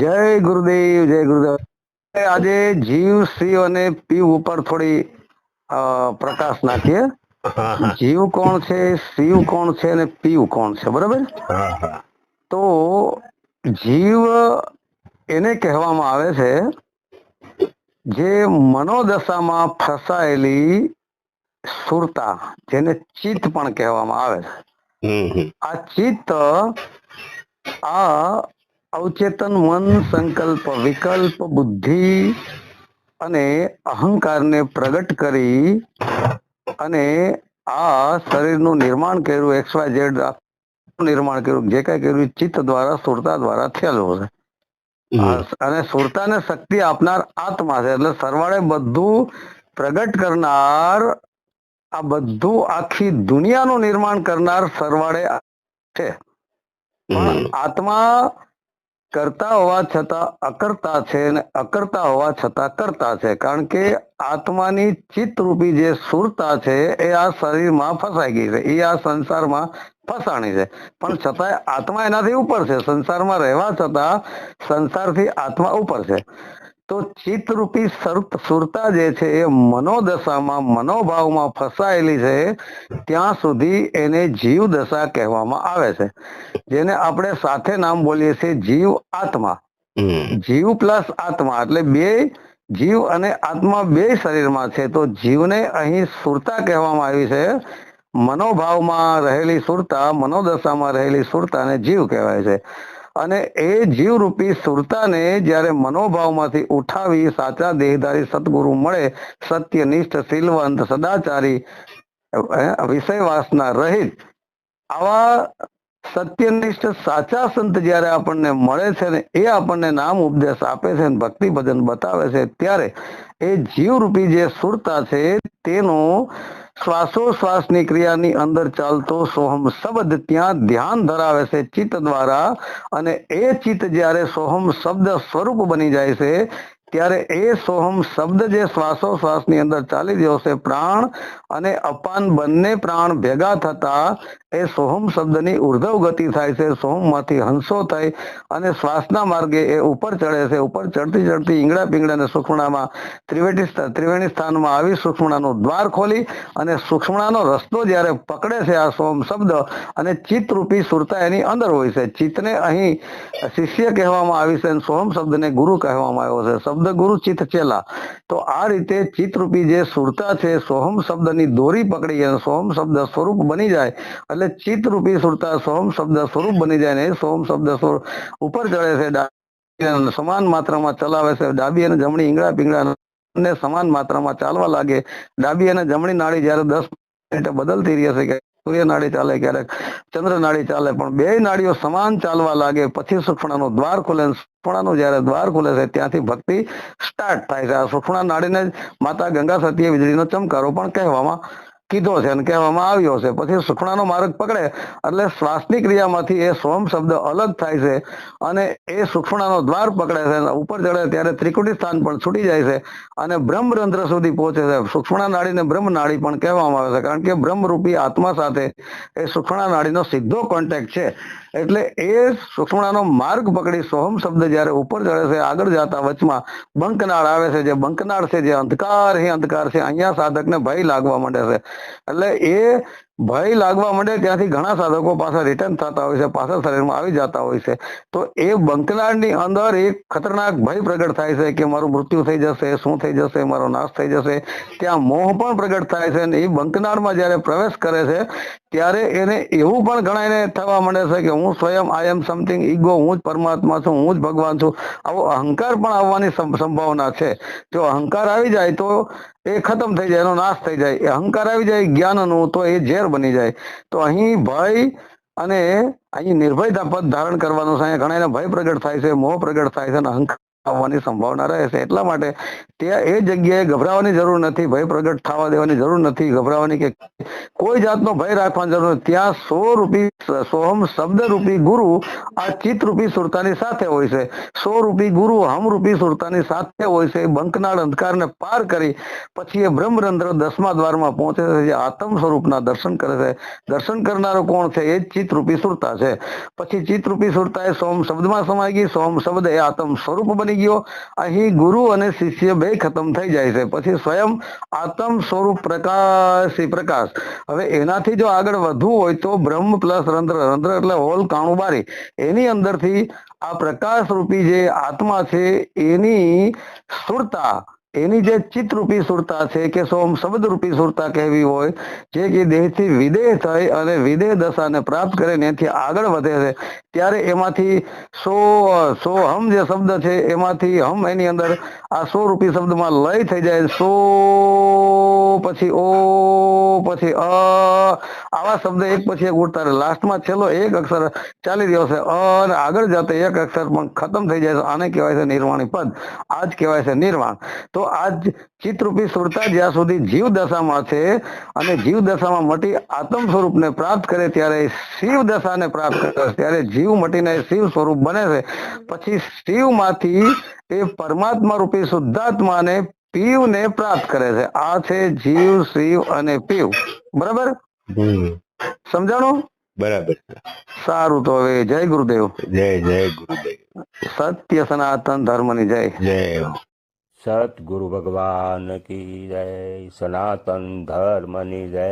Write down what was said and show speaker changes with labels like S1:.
S1: જય ગુરુદેવ જય ગુરુદેવ. આજે જીવ શિવ અને પીવ ઉપર થોડી પ્રકાશ નાખીએ. જીવ કોણ છે શિવ કોણ છે અને પીવ કોણ છે બરાબર? તો જીવ એને કહેવામાં આવે છે જે મનોદશામાં ફસાયેલી સુરતા જેને ચિત્ત પણ કહેવામાં આવે છે. આ ચિત્ત આ અવચેતન મન સંકલ્પ વિકલ્પ બુદ્ધિ અને અહંકારને પ્રગટ કરી અને આ શરીરનું નિર્માણ કર્યું એક્સવાય ઝેડ નિર્માણ કર્યું જે કઈ કર્યું ચિત્ત દ્વારા સુરતા દ્વારા થયેલું છે. અને સુરતાને શક્તિ આપનાર આત્મા છે એટલે સરવાળે બધું પ્રગટ કરનાર આ બધું આખી દુનિયાનું નિર્માણ કરનાર સરવાળે છે. પણ આત્મા કરતા હોવા છતાં અકર્તા છે અને અકર્તા હોવા છતાં કરતા છે. કારણ કે આત્માની ચિત્તરૂપી જે સુરતા છે એ આ શરીરમાં ફસાઈ ગઈ છે. એ આ સંસારમાં ફસાણી છે. પણ છતાંય આત્મા એનાથી ઉપર છે. સંસારમાં રહેવા છતાં સંસારથી આત્મા ઉપર છે. તો ચિત્તરૂપી સર- સુરતા જે છે એ મનોદશામાં મનોભાવમાં ફસાયેલી છે ત્યાં સુધી એને જીવ દશા કહેવામાં આવે છે. જેને આપણે સાથે નામ બોલીએ છીએ જીવ આત્મા. જીવ પ્લસ આત્મા એટલે બે જીવ અને આત્મા બે શરીરમાં છે. તો જીવને અહીં સુરતા કહેવામાં આવી છે. મનોભાવમાં રહેલી સુરતા મનોદશામાં રહેલી સુરતાને જીવ કહેવાય છે. અને એ જીવરૂપી સુરતાને જ્યારે મનોભાવમાંથી ઉઠાવી સાચા દેહધારી સદગુરુ મળે, સત્યનિષ્ઠ, શીલવંત, સદાચારી વિષય વાસના રહિત આવા સત્યનિષ્ઠ સાચા સંત જ્યારે આપણને મળે છે ને એ આપણને નામ ઉપદેશ આપે છે ને ભક્તિ ભજન બતાવે છે, ત્યારે એ જીવરૂપી જે સુરતા છે તેનું શ્વાસોશ્વાસની ક્રિયાની અંદર ચાલતો સોહમ શબ્દ ત્યાં ધ્યાન ધરાવે છે, ચિત્ત દ્વારા. અને એ ચિત્ત જ્યારે સોહમ શબ્દ સ્વરૂપ બની જાય છે ત્યારે એ સોહમ શબ્દ જે શ્વાસોશ્વાસની અંદર ચાલી રહ્યો છે, પ્રાણ અને અપાન બંને પ્રાણ ભેગા થતા એ સોહમ શબ્દની ઉર્ધવ ગતિ થાય છે, સોહમમાંથી હંસો થઈ અને શ્વાસના માર્ગે એ ઉપર ચડે છે. ઉપર ચડતી ચડતી ઈંગડા પીંગડા અને સુક્ષ્મણામાં ત્રિવેટી ત્રિવેણી સ્થાનમાં આવી સુક્ષ્મણાનું દ્વાર ખોલી અને સુક્ષ્મણાનો રસ્તો જ્યારે પકડે છે આ સોમ શબ્દ અને ચિત્તરૂપી સુરતા એની અંદર હોય છે. ચિત્તને અહીં શિષ્ય કહેવામાં આવી છે અને સોહમ શબ્દને ગુરુ કહેવામાં આવ્યો છે. શબ્દ ગુરુ ચિત્ત ચેલા તો આ રીતે ચિત્તરૂપી જે સુરતા છે, સોહમ શબ્દની દોરી પકડી અને સોહમ શબ્દ સ્વરૂપ બની જાય, એટલે ચિત્તરૂપી સુરતા સોહમ શબ્દ સ્વરૂપ બની જાય ને સોહમ શબ્દ ઉપર ચડે છે સમાન માત્રામાં ચલાવે છે, ડાબી અને જમણી ઈંગળા પીંગળા ને સમાન માત્રામાં ચાલવા લાગે, ડાબી અને જમણી નાળી જયારે દસ મિનિટે બદલતી રહે કે સૂર્ય નાડી ચાલે ક્યારેક, ચંદ્ર નાડી ચાલે, પણ બે નાડીઓ સમાન ચાલવા લાગે, પછી સુખણાનો દ્વાર ખુલે સુખણાનું જ્યારે દ્વાર ખુલે છે, ત્યાંથી ભક્તિ સ્ટાર્ટ થાય છે. આ સુખણા નાડીને માતા ગંગા સતીએ વીજળીનો ચમકારો પણ કહેવામાં કીધો છે અને કહેવામાં આવ્યો છે. પછી સુખણાનો માર્ગ પકડે એટલે શ્વાસની ક્રિયામાંથી એ સોમ શબ્દ અલગ થાય છે અને એ સુખણાનો દ્વાર પકડે છે ઉપર ચડે ત્યારે ત્રિકુટી સ્થાન પણ છૂટી જાય છે અને બ્રહ્મરંધ્ર સુધી પહોંચે છે. સુક્ષ્મણા નાડીને બ્રહ્મ નાડી પણ કહેવામાં આવે છે કારણ કે બ્રહ્મરૂપી આત્મા સાથે એ સુખણા નાડીનો સીધો કોન્ટેક્ટ છે. એટલે એ સુષમણાનો માર્ગ પકડી સોહમ શબ્દ જ્યારે ઉપર ચડે છે, આગળ જતા વચમાં બંકનાળ આવે છે, જે બંકનાળ છે, જે અંધકાર હે અંધકાર છે, અહીંયા સાધકને ભય લાગવા માંડે છે. એટલે એ ભય લાગવા માંડે ત્યાંથી ઘણા સાધકો પાછા રિટર્ન થતા હોય છે, પાછા શરીરમાં આવી જતા હોય છે. તો એ બંકનાળની અંદર એક ખતરનાક ભય પ્રગટ થાય છે કે મારું મૃત્યુ થઈ જશે, શું થઈ જશે, મારો નાશ થઈ જશે. ત્યાં મોહ પણ પ્રગટ થાય છે અને એ બંકનાળમાં જ્યારે પ્રવેશ કરે છે, ત્યારે એને એવું પણ ઘણા થવા માંડે છે કે હું સ્વયં આઈ એમ સમથિંગ ઈગો હું જ પરમાત્મા છું, હું જ ભગવાન છું. આવો અહંકાર પણ આવવાની સંભાવના છે. જો અહંકાર આવી જાય તો એ ખતમ થઈ જાય, એનો નાશ થઈ જાય. એ અહંકાર આવી જાય જ્ઞાનનું, તો એ ઝેર બની જાય. તો અહીં ભય અને અહીં નિર્ભયતા પદ ધારણ કરવાનું છે. ઘણા ભય પ્રગટ થાય છે, મોહ પ્રગટ થાય છે અને અહંકાર આવવાની સંભાવના રહે એટલા માટે ત્યાં એ જગ્યાએ ગભરાવાની જરૂર નથી, ભય પ્રગટ થવા દેવાની જરૂર નથી. ગભરાવાની કે કોઈ જાતનો ભય રાખવાની જરૂર નથી. ત્યાં સો રૂપી સોહમ શબ્દ રૂપી ગુરુ આ ચિત્ત રૂપી સુરતાની સાથે હોય છે. સો રૂપી ગુરુ હમ રૂપી સુરતાની સાથે હોય છે. બંકનાળ અંધકારને પાર કરી પછી એ બ્રહ્મરંધ્ર દસમા દ્વારમાં પહોંચે છે. જે આત્મ સ્વરૂપના દર્શન કરે છે. દર્શન કરનારો કોણ છે? એ જ ચિત્ત રૂપી સુરતા છે. પછી ચિત્ત રૂપી સુરતા એ સોમ શબ્દમાં સમાઈ ગઈ. સોમ શબ્દ એ આત્મ સ્વરૂપ બની ગયો. અહીં ગુરુ અને શિષ્ય બે ખતમ થઈ જાય છે. પછી સ્વયં આત્મ સ્વરૂપ પ્રકાશી પ્રકાશ. હવે એનાથી જો આગળ વધવું હોય તો બ્રહ્મ પ્લસ રંધ્ર. રંધ્ર એટલે હોલ, કાણું, બારી. એની અંદરથી આ પ્રકાશ રૂપી જે આત્મા છે એની સુરતા એની જે ચિત્તરૂપી સુરતા છે કે સોમ શબ્દ રૂપી સુરતા કહેવી હોય, જે કે દેહથી વિદેહ થઈ અને વિદેહ દશાને પ્રાપ્ત કરે ને એથી આગળ વધે છે, ત્યારે એમાંથી સો સો હમ જે શબ્દ છે એમાંથી હમ એની અંદર આ સો રૂપી શબ્દમાં લય થઈ જાય, સો પછી ઓ, પછી અ, આવા શબ્દ એક પછી એક ઉડતા રહે. લાસ્ટમાં છેલ્લો એક અક્ષર ચાલી રહ્યો છે, અ અને આગળ જતા એક અક્ષર પણ ખતમ થઈ જાય છે, આને કહેવાય છે નિર્વાણી પદ. આ જ કહેવાય છે નિર્વાણ. તો આ ચિત્તરૂપી સુરતા જ્યાં સુધી જીવ દશામાં છે અને જીવ દશામાં મટી આત્મ સ્વરૂપને પ્રાપ્ત કરે ત્યારે શિવ દશાને પ્રાપ્ત કરે. ત્યારે જીવ મટીને શિવ સ્વરૂપ બને છે. પછી શિવમાંથી એ પરમાત્મા રૂપી શુદ્ધાત્માને પીવને પ્રાપ્ત કરે છે. આ છે જીવ શિવ અને પીવ. બરાબર? સમજાણું?
S2: બરાબર.
S1: સારું તો હવે જય ગુરુદેવ.
S2: જય જય ગુરુદેવ.
S1: સત્ય સનાતન ધર્મની જય.
S2: જય.
S3: સતગુરુ ભગવાન કી જય સનાતન ધર્મની જય